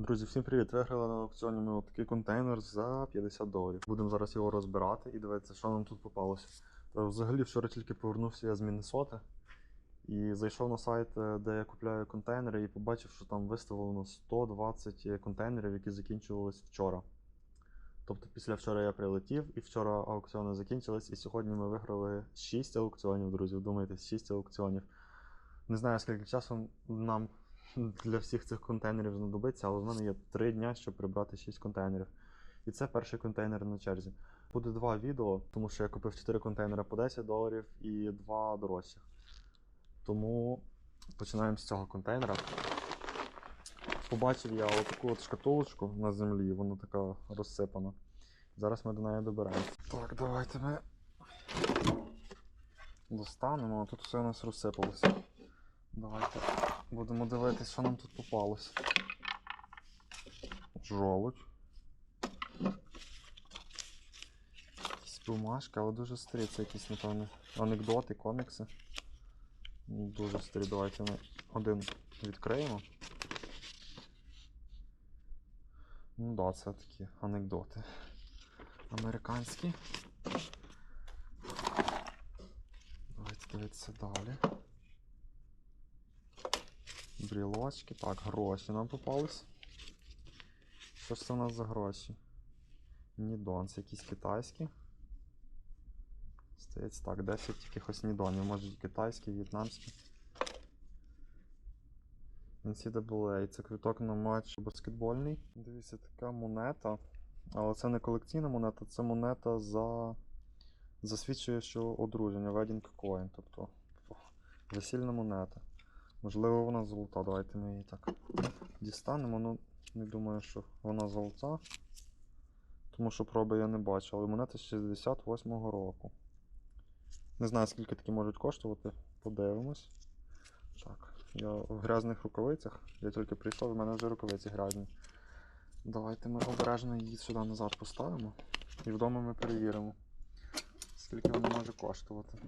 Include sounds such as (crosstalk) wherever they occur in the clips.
Друзі, всім привіт! Виграли на аукціоні ми такий контейнер за 50 доларів. Будемо зараз його розбирати і дивитися, що нам тут попалося. Та взагалі вчора тільки повернувся я з Міннесоти і зайшов на сайт, е, де я купляю контейнери, і побачив, що там виставлено 120 контейнерів, які закінчувались вчора. Тобто після вчора я прилетів, і вчора аукціони закінчились, і сьогодні ми виграли 6 аукціонів, друзі. Вдумайтесь, 6 аукціонів. Не знаю, скільки часу нам для всіх цих контейнерів знадобиться, але в мене є 3 дня, щоб прибрати 6 контейнерів. І це перший контейнер на черзі. Буде два відео, тому що я купив 4 контейнери по 10 доларів і 2 дорожчих. Тому починаємо з цього контейнера. Побачив я отаку от шкатулочку на землі, вона така розсипана. Зараз ми до неї доберемося. Так, давайте ми достанемо, тут все у нас розсипалося. Давайте будемо дивитися, що нам тут попалось. Жолудь. Якісь бумажки, але дуже старі. Це якісь, напевно, анекдоти, комікси. Ну, Дуже старі. Давайте ми один відкриємо. Ну да, це такі анекдоти. Американські. Давайте дивитися далі. Брілочки. Так, гроші нам попались. Що ж це у нас за гроші? Нідон, це якісь китайські. Здається, так, 10 якихось нідонів, може китайські, в'єтнамські. NCAA, це квиток на матч баскетбольний. Дивіться, така монета. Але це не колекційна монета, це монета за засвідчує, що одруження, wedding coin, тобто весільна монета. Можливо, вона золота. Давайте ми її так дістанемо. Ну, не думаю, що вона золота. Тому що проби я не бачу, але монета з 68-го року. Не знаю, скільки такі можуть коштувати. Подивимось. Так, я в грязних рукавицях. Я тільки прийшов, в мене вже рукавиці грязні. Давайте ми обережно її сюди назад поставимо. І вдома ми перевіримо, скільки вона може коштувати.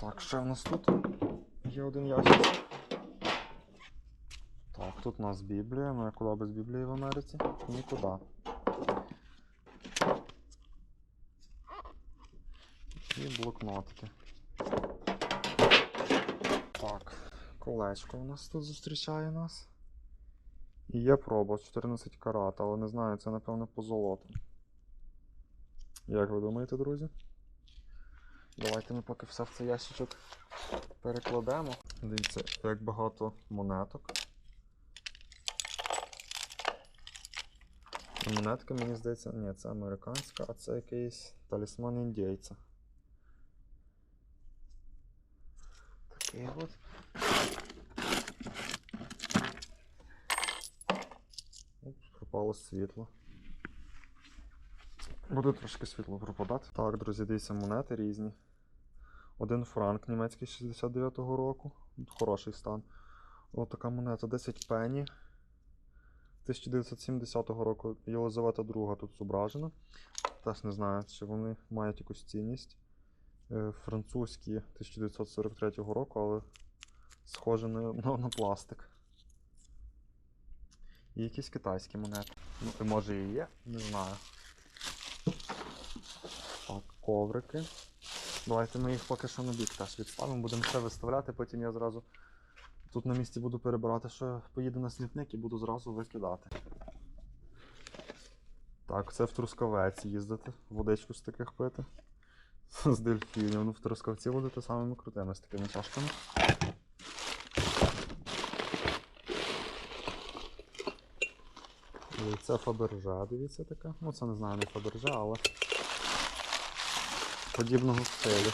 Так, ще в нас тут є один ящик. Так, тут у нас Біблія. Ну куди без Біблії в Америці? Нікуди. І блокнотики. Так, колечко у нас тут зустрічає нас. І є проба 14 карат, але не знаю, це напевно по золоту. Як ви думаєте, друзі? Давайте ми поки все в цей ящичок перекладемо. Дивіться, як багато монеток. Монетка, мені здається, ні, це американська, а це якийсь талісман індійця. Такий от. Оп, пропало світло. Буде трошки світло пропадати. Так, друзі, дивіться, монети різні. Один франк німецький 69-го року. Хороший стан. Ось така монета 10 пені. 1970 року Єлизавета II тут зображена. Теж не знаю, чи вони мають якусь цінність. Е, Французькі 1943 року, але схоже на, на, на пластик. І якісь китайські монети. Ну, може і є, не знаю. Так, коврики. Давайте ми їх поки що на бік теж відставимо, будемо все виставляти, потім я зразу тут на місці буду перебирати, що поїду на смітник і буду зразу викидати. Так, це в Трускавець їздити, водичку з таких пити. З дельфінів. Ну в Трускавці будете самими крутими з такими чашками. І це Фабержа, дивіться така. Ну це не знаю, не Фабержа, але подібного в стилі.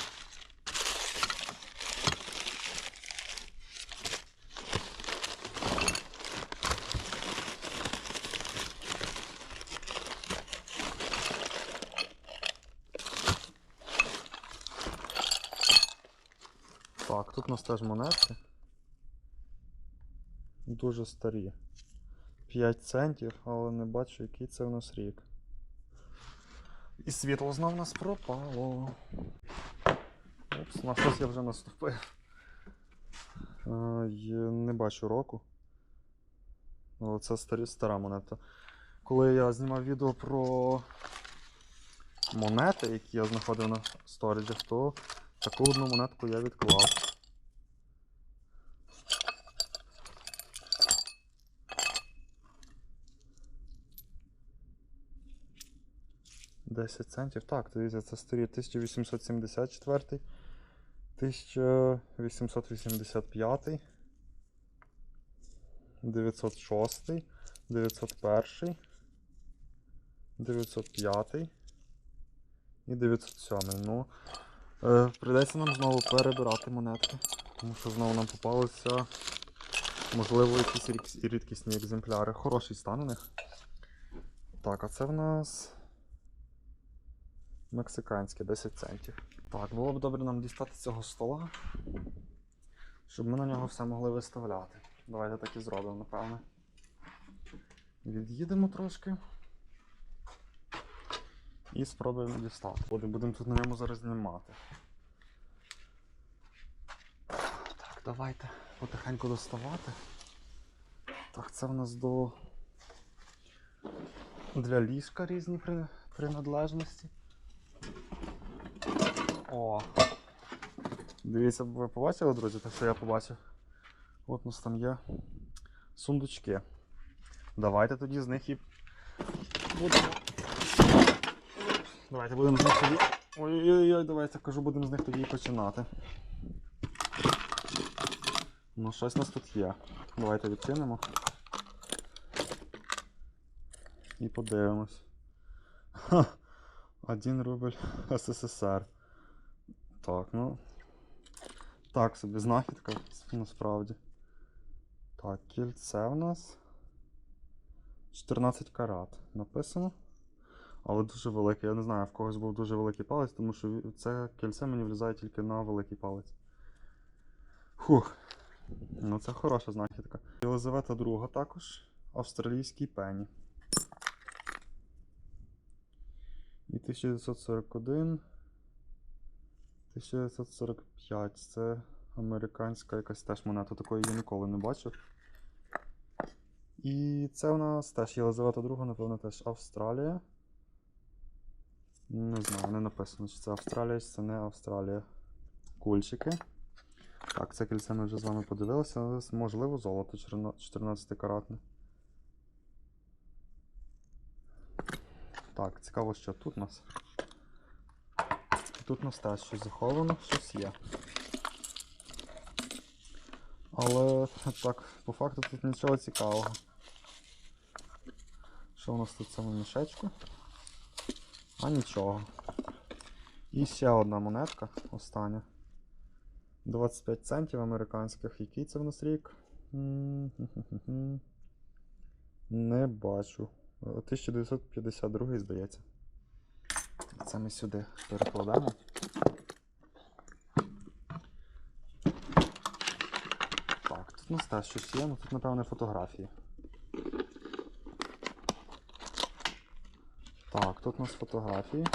Так, тут у нас теж монетки. Дуже старі. 5 центів, але не бачу, який це у нас рік. І світло знов нас пропало. Опс, на щось я вже наступив. Не бачу року. Але це старі, стара монета. Коли я знімав відео про монети, які я знаходив на сториджах, то таку одну монетку я відклав. Десять центів. Так, дивіться, це старі 1874, 1885, 906, 901, 905 і 907. Ну, е, прийдеться нам знову перебирати монетки, тому що знову нам попалися, можливо, якісь рідкісні екземпляри. Хороший стан у них. Так, а це в нас мексиканське 10 центів. Так, було б добре нам дістати цього стола, щоб ми на нього все могли виставляти. Давайте так і зробимо, напевне. Від'їдемо трошки. І спробуємо дістати. Будемо, будемо тут на ньому зараз знімати. Так, давайте потихеньку доставати. Так, це в нас до. Для ліжка різні при... принадлежності. О! Дивіться, ви побачили, друзі, те, що я побачив? От у нас там є сундучки. Давайте тоді з них і будемо. Давайте будемо з них тоді. Ой-ой-ой, давайте кажу, будемо з них тоді і починати. Ну, щось у нас тут є. Давайте відкинемо. І подивимось. Ха! Один рубль (laughs) СССР. Так, ну. Так собі знахідка насправді. Так, кільце в нас. 14 карат написано. Але дуже велике. Я не знаю, в когось був дуже великий палець, тому що це кільце мені влізає тільки на великий палець. Фух. Ну це хороша знахідка. Єлизавета II також. Австралійський пені. І 1941. 1945. Це американська якась теж монета. Такої я ніколи не бачив. І це у нас теж Єлизавета II, напевно, теж Австралія. Не знаю, не написано, чи це Австралія, чи це не Австралія. Кульчики. Так, це кільце ми вже з вами подивилися. Можливо, золото 14 каратне. Так, цікаво, що тут у нас. Тут у нас теж заховано, щось є. Але так, по факту тут нічого цікавого. Що у нас тут в цьому мішечку? А нічого. І ще одна монетка, остання. 25 центів американських. Який це в нас рік? Не бачу. Е, 1952 здається. Це ми сюди перекладемо. Так, тут у нас теж щось є, ну тут, напевне, фотографії. Так, тут у нас фотографії.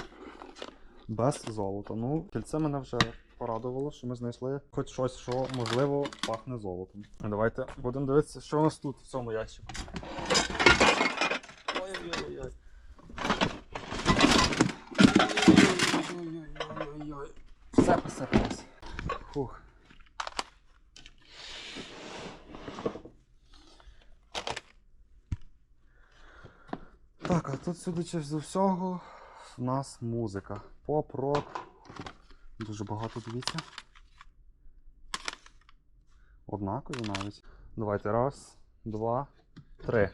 Без золота. Ну, кільце мене вже порадувало, що ми знайшли хоч щось, що можливо пахне золотом. Давайте будемо дивитися, що у нас тут в цьому ящику. Ой-ой-ой. Ой-ой-ой. Все посипалось. Фух. Так, а тут, судячи з усього, в нас музика. Поп-рок. Дуже багато дивіться. Однакові навіть. Давайте раз, два, три.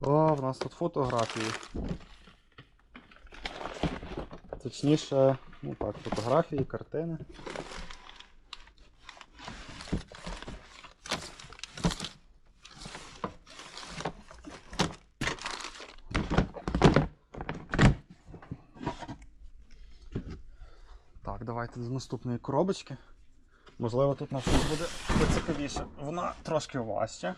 О, в нас тут фотографії. Точніше, ну так, фотографії, картини. Так, давайте до наступної коробочки. Можливо, тут на щось буде поцікавіше. Вона трошки важча.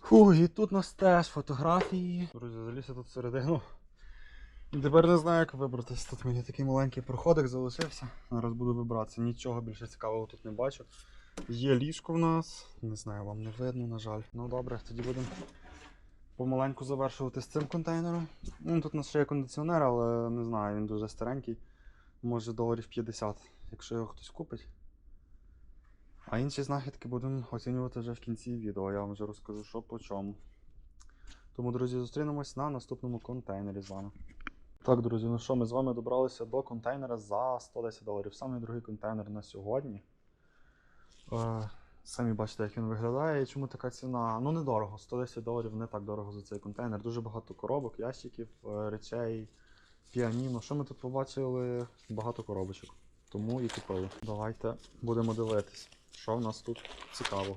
Фу, і тут у нас теж фотографії. Друзі, залізьте тут всередину. Тепер не знаю, як вибратись. Тут мені такий маленький проходик залишився. Зараз буду вибратися. Нічого більше цікавого тут не бачу. Є ліжко в нас. Не знаю, вам не видно, на жаль. Ну добре, тоді будемо помаленьку завершувати з цим контейнером. Ну, тут у нас ще є кондиціонер, але не знаю, він дуже старенький. Може доларів 50, якщо його хтось купить. А інші знахідки будемо оцінювати вже в кінці відео. Я вам вже розкажу, що по чому. Тому, друзі, зустрінемось на наступному контейнері з вами. Так, друзі, ну що, ми з вами добралися до контейнера за 110 доларів. Самий другий контейнер на сьогодні. Е, самі бачите, як він виглядає і чому така ціна. Ну, недорого. 110 доларів не так дорого за цей контейнер. Дуже багато коробок, ящиків, е, речей, піаніно. Що ми тут побачили? Багато коробочок. Тому і купили. Давайте будемо дивитись, що в нас тут цікавого.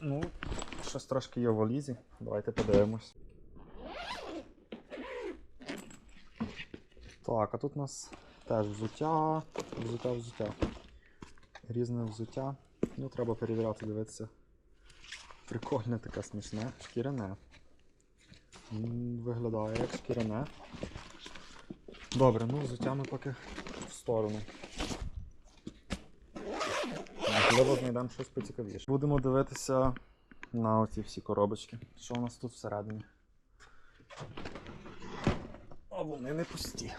Ну, щось трошки є в валізі. Давайте подивимось. Так, а тут у нас теж взуття, взуття, взуття. Різне взуття. Ну, треба перевіряти, дивитися. Прикольне таке смішне. Шкіряне. Виглядає як шкіряне. Добре, ну взуття ми поки в сторону. Можливо, знайдемо щось поцікавіше. Будемо дивитися на оці всі коробочки. Що у нас тут всередині? А вони не пусті.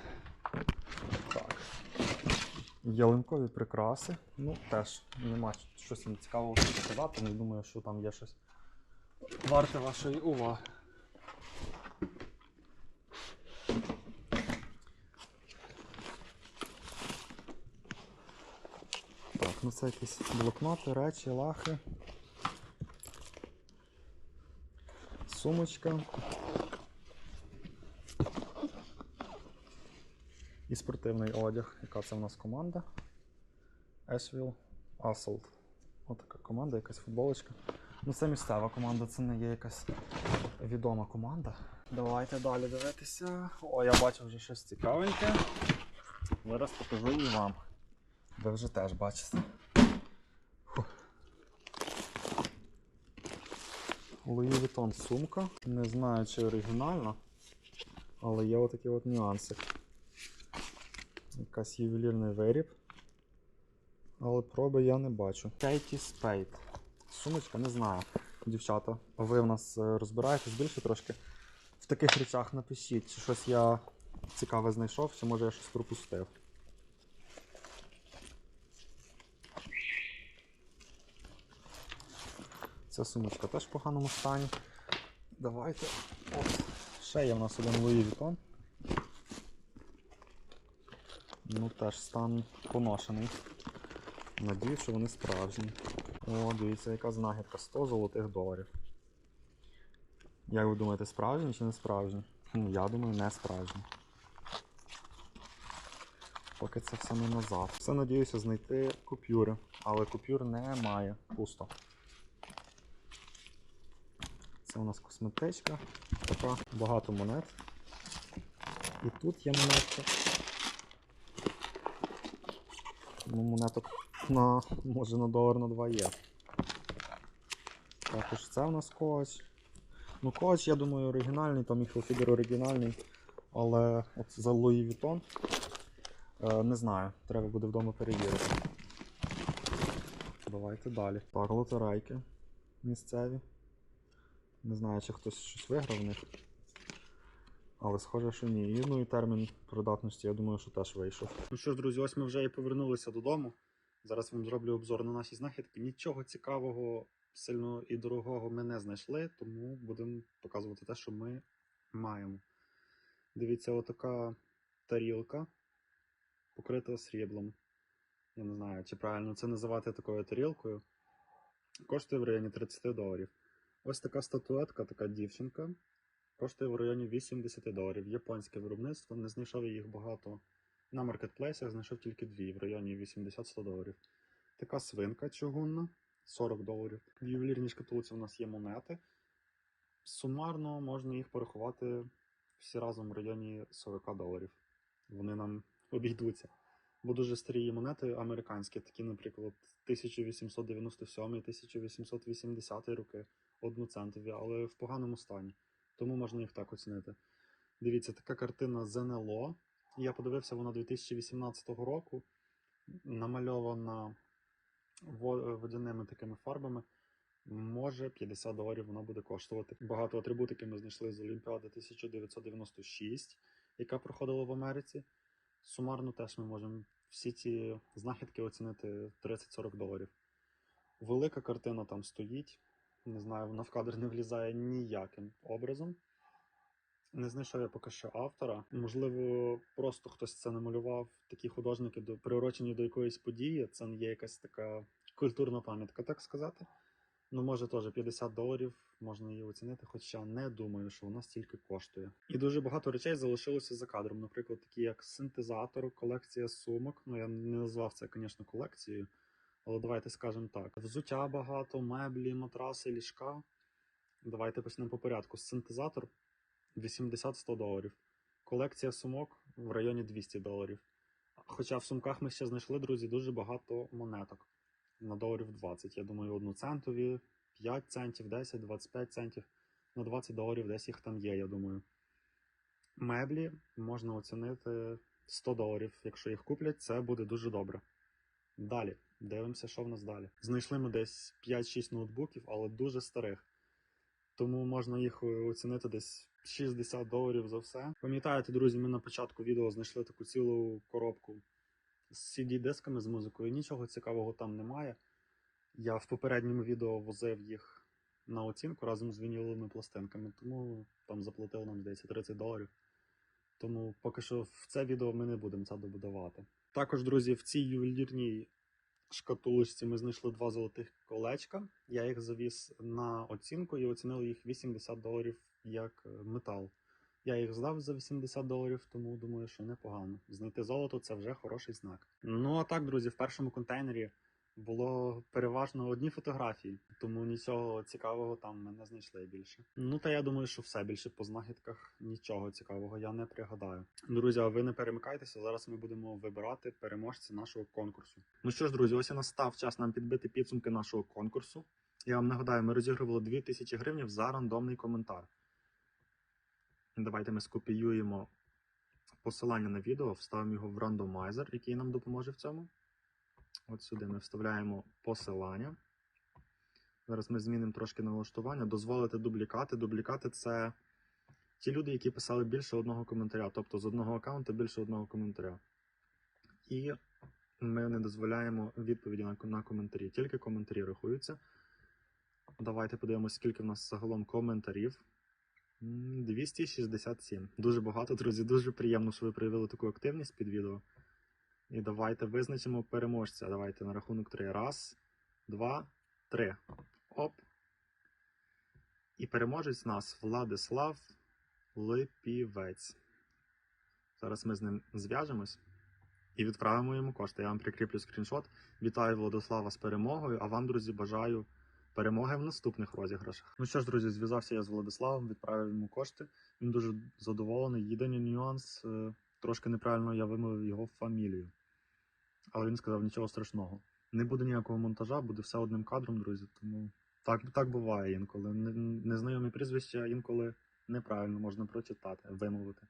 Ялинкові прикраси. Ну, теж нема щось їм цікавого показати. Не думаю, що там є щось варте вашої уваги. Так, ну це якісь блокноти, речі, лахи. Сумочка. Спортивний одяг. Яка це в нас команда? Asheville Assault. Отака команда, якась футболочка. Ну це місцева команда, це не є якась відома команда. Давайте далі дивитися. О, я бачу вже щось цікавеньке. Зараз покажу і вам. Ви вже теж бачите. Louis Vuitton сумка. Не знаю, чи оригінальна, але є отакі от нюанси. Якась ювелірний виріб. Але проби я не бачу. Katie Spade. Сумочка, не знаю. Дівчата, ви в нас е, розбираєтесь більше трошки. В таких речах напишіть, чи щось я цікаве знайшов, чи може я щось пропустив. Ця сумочка теж в поганому стані. Давайте. От. Ще є в нас один Louis Vuitton. Ну теж стан поношений. Надіюсь, що вони справжні. О, дивіться, яка знахідка 100 золотих доларів. Як ви думаєте, справжні чи не справжні? Ну, я думаю, не справжні. Поки це все не назад. Все надіюся знайти купюри, але купюр немає. Пусто. Це у нас косметичка. Така багато монет. І тут є монетка. Ну, монеток на, може на долар на 2 є. Також це у нас коч. Ну, коч, я думаю, оригінальний, там Hilfiger оригінальний. Але от за Louis Vuitton е, не знаю, треба буде вдома перевірити. Давайте далі. Так, лотерейки місцеві. Не знаю, чи хтось щось виграв в них. Але схоже, що ні. І, ну і термін придатності, я думаю, що теж вийшов. Ну що ж, друзі, ось ми вже і повернулися додому. Зараз вам зроблю обзор на наші знахідки. Нічого цікавого, сильно і дорогого ми не знайшли, тому будемо показувати те, що ми маємо. Дивіться, отака тарілка, покрита сріблом. Я не знаю, чи правильно це називати такою тарілкою. Коштує в районі 30 доларів. Ось така статуетка, така дівчинка. Коштує в районі 80 доларів. Японське виробництво, не знайшов я їх багато на маркетплейсах, знайшов тільки дві в районі 80-100 доларів. Така свинка чугунна 40 доларів. В ювелірній шкатулці у нас є монети. Сумарно можна їх порахувати всі разом в районі 40 доларів. Вони нам обійдуться. Бо дуже старі монети американські, такі, наприклад, 1897-1880 роки, одноцентові, але в поганому стані. Тому можна їх так оцінити. Дивіться, така картина з НЛО. Я подивився, вона 2018 року, намальована водяними такими фарбами. Може 50 доларів вона буде коштувати. Багато атрибутики ми знайшли з Олімпіади 1996, яка проходила в Америці. Сумарно теж ми можемо всі ці знахідки оцінити 30-40 доларів. Велика картина там стоїть. Не знаю, вона в кадр не влізає ніяким образом. Не знайшов я поки що автора. Можливо, просто хтось це намалював. Такі художники до приурочені до якоїсь події. Це є якась така культурна пам'ятка, так сказати. Ну, може, теж 50 доларів можна її оцінити, хоча не думаю, що вона стільки коштує. І дуже багато речей залишилося за кадром. Наприклад, такі як синтезатор, колекція сумок. Ну, я не назвав це, звісно, колекцією, але давайте скажемо так: взуття багато, меблі, матраси, ліжка. Давайте почнемо по порядку. Синтезатор 80-100 доларів. Колекція сумок в районі 200 доларів. Хоча в сумках ми ще знайшли, друзі, дуже багато монеток на доларів 20. Я думаю, одноцентові, 5 центів, 10, 25 центів. На 20 доларів десь їх там є, я думаю. Меблі можна оцінити 100 доларів. Якщо їх куплять, це буде дуже добре. Далі, дивимося, що в нас далі. Знайшли ми десь 5-6 ноутбуків, але дуже старих. Тому можна їх е, оцінити десь 60 доларів за все. Пам'ятаєте, друзі, ми на початку відео знайшли таку цілу коробку з CD-дисками з музикою. Нічого цікавого там немає. Я в попередньому відео возив їх на оцінку разом з вініловими пластинками, тому там заплатили нам, здається, 30 доларів. Тому поки що в це відео ми не будемо це добудувати. Також, друзі, в цій ювелірній шкатулочці ми знайшли два золотих колечка. Я їх завіз на оцінку і оцінили їх 80 доларів як е, метал. Я їх здав за 80 доларів, тому думаю, що непогано. Знайти золото це вже хороший знак. Ну а так, друзі, в першому контейнері було переважно одні фотографії, тому нічого цікавого там ми не знайшли більше. Ну та я думаю, що все більше по знахідках нічого цікавого я не пригадаю. Друзі, а ви не перемикайтеся. Зараз ми будемо вибирати переможця нашого конкурсу. Ну що ж, друзі, ось і настав час нам підбити підсумки нашого конкурсу. Я вам нагадаю, ми розігрували 2000 гривень за рандомний коментар. Давайте ми скопіюємо посилання на відео, вставимо його в рандомайзер, який нам допоможе в цьому. От сюди ми вставляємо посилання. Зараз ми змінимо трошки налаштування. Дозволити дублікати. Дублікати це ті люди, які писали більше одного коментаря, тобто з одного аккаунту більше одного коментаря. І ми не дозволяємо відповіді на, на коментарі. Тільки коментарі рахуються. Давайте подивимося, скільки в нас загалом коментарів. 267. Дуже багато, друзі. Дуже приємно, що ви проявили таку активність під відео. І давайте визначимо переможця. Давайте на рахунок 3. Раз, два, три. Оп. І переможець у нас Владислав Липівець. Зараз ми з ним зв'яжемось і відправимо йому кошти. Я вам прикріплю скріншот. Вітаю Владислава з перемогою, а вам, друзі, бажаю перемоги в наступних розіграшах. Ну що ж, друзі, зв'язався я з Владиславом, відправив йому кошти. Він дуже задоволений. Єдиний нюанс, е, трошки неправильно я вимовив його фамілію. Але він сказав нічого страшного. Не буде ніякого монтажа, буде все одним кадром, друзі. Тому так, так буває інколи. Незнайомі прізвища інколи неправильно можна прочитати, вимовити.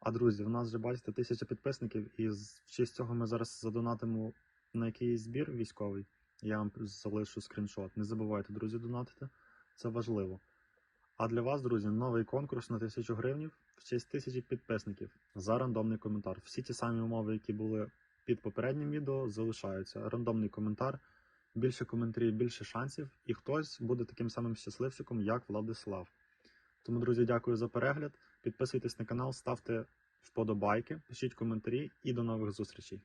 А друзі, в нас вже бачите тисяча підписників, і в честь цього ми зараз задонатимо на якийсь збір військовий. Я вам залишу скріншот. Не забувайте, друзі, донатити. Це важливо. А для вас, друзі, новий конкурс на 1000 гривень в честь тисячі підписників за рандомний коментар. Всі ті самі умови, які були під попереднім відео, залишаються. Рандомний коментар, більше коментарів, більше шансів, і хтось буде таким самим щасливчиком, як Владислав. Тому, друзі, дякую за перегляд. Підписуйтесь на канал, ставте вподобайки, пишіть коментарі і до нових зустрічей.